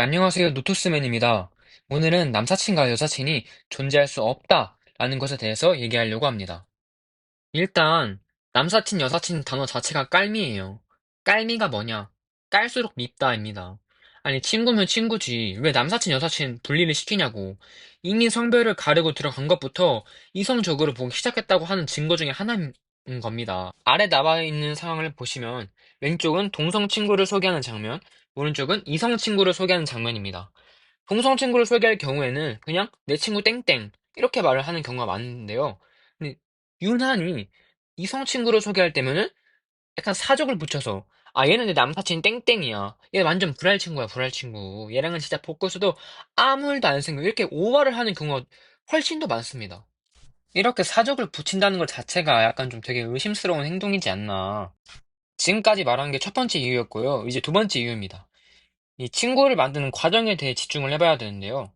네, 안녕하세요. 노토스맨입니다. 오늘은 남사친과 여사친이 존재할 수 없다라는 것에 대해서 얘기하려고 합니다. 일단, 남사친, 여사친 단어 자체가 깔미예요. 깔미가 뭐냐? 깔수록 밉다입니다. 아니, 친구면 친구지. 왜 남사친, 여사친 분리를 시키냐고. 이미 성별을 가르고 들어간 것부터 이성적으로 보기 시작했다고 하는 증거 중에 하나인 겁니다. 아래 나와 있는 상황을 보시면 왼쪽은 동성 친구를 소개하는 장면, 오른쪽은 이성 친구를 소개하는 장면입니다. 동성 친구를 소개할 경우에는 그냥 내 친구 땡땡 이렇게 말을 하는 경우가 많은데요. 근데 유난히 이성 친구를 소개할 때면은 약간 사족을 붙여서 아 얘는 내 남사친 땡땡이야. 얘 완전 불알 친구야 불알 친구. 얘랑은 진짜 볶고서도 아무 일도 안 생겨. 이렇게 오버를 하는 경우가 훨씬 더 많습니다. 이렇게 사족을 붙인다는 것 자체가 약간 좀 되게 의심스러운 행동이지 않나. 지금까지 말한 게 첫 번째 이유였고요. 이제 두 번째 이유입니다. 이 친구를 만드는 과정에 대해 집중을 해봐야 되는데요.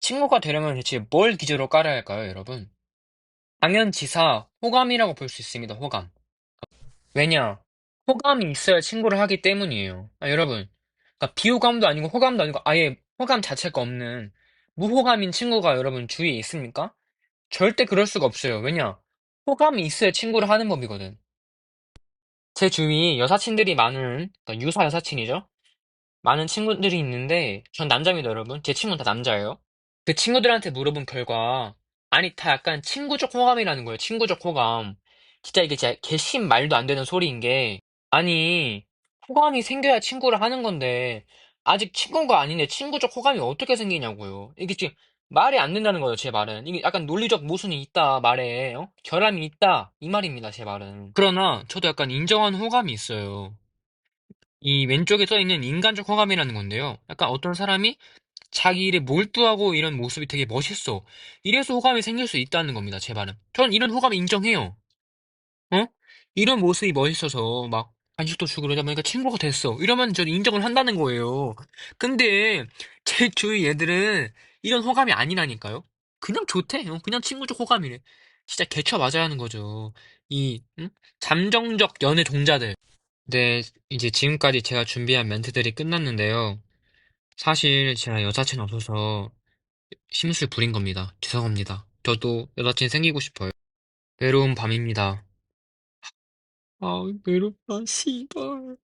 친구가 되려면 대체 뭘 기저로 깔아야 할까요, 여러분? 당연지사 호감이라고 볼 수 있습니다, 호감. 왜냐? 호감이 있어야 친구를 하기 때문이에요. 아, 여러분. 그러니까 비호감도 아니고 호감도 아니고 아예 호감 자체가 없는 무호감인 친구가 여러분 주위에 있습니까? 절대 그럴 수가 없어요. 왜냐? 호감이 있어야 친구를 하는 법이거든. 제 주위 여사친들이 많은, 그러니까 유사 여사친이죠? 많은 친구들이 있는데, 전 남자입니다, 여러분. 제 친구는 다 남자예요. 그 친구들한테 물어본 결과, 아니, 다 약간 친구적 호감이라는 거예요. 친구적 호감. 진짜 이게 진짜 개심 말도 안 되는 소리인 게, 아니, 호감이 생겨야 친구를 하는 건데, 아직 친구가 아닌데 친구적 호감이 어떻게 생기냐고요. 이게 지금 말이 안 된다는 거예요, 제 말은. 이게 약간 논리적 모순이 있다, 말에, 어? 결함이 있다, 이 말입니다, 제 말은. 그러나, 저도 약간 인정하는 호감이 있어요. 이 왼쪽에 써 있는 인간적 호감이라는 건데요. 약간 어떤 사람이 자기 일에 몰두하고 이런 모습이 되게 멋있어. 이래서 호감이 생길 수 있다는 겁니다, 제 말은. 전 이런 호감 인정해요. 어? 이런 모습이 멋있어서 막 간식도 주고 그러다 보니까 친구가 됐어. 이러면 저 인정을 한다는 거예요. 근데 제 주위 애들은 이런 호감이 아니라니까요. 그냥 좋대. 요 그냥 친구적 호감이래. 진짜 개쳐 맞아야 하는 거죠. 이 응? 잠정적 연애 종자들. 네, 이제 지금까지 제가 준비한 멘트들이 끝났는데요. 사실 제가 여자친 없어서 심술 부린 겁니다. 죄송합니다. 저도 여자친 생기고 싶어요. 외로운 밤입니다. 아, 외롭다, 씨발.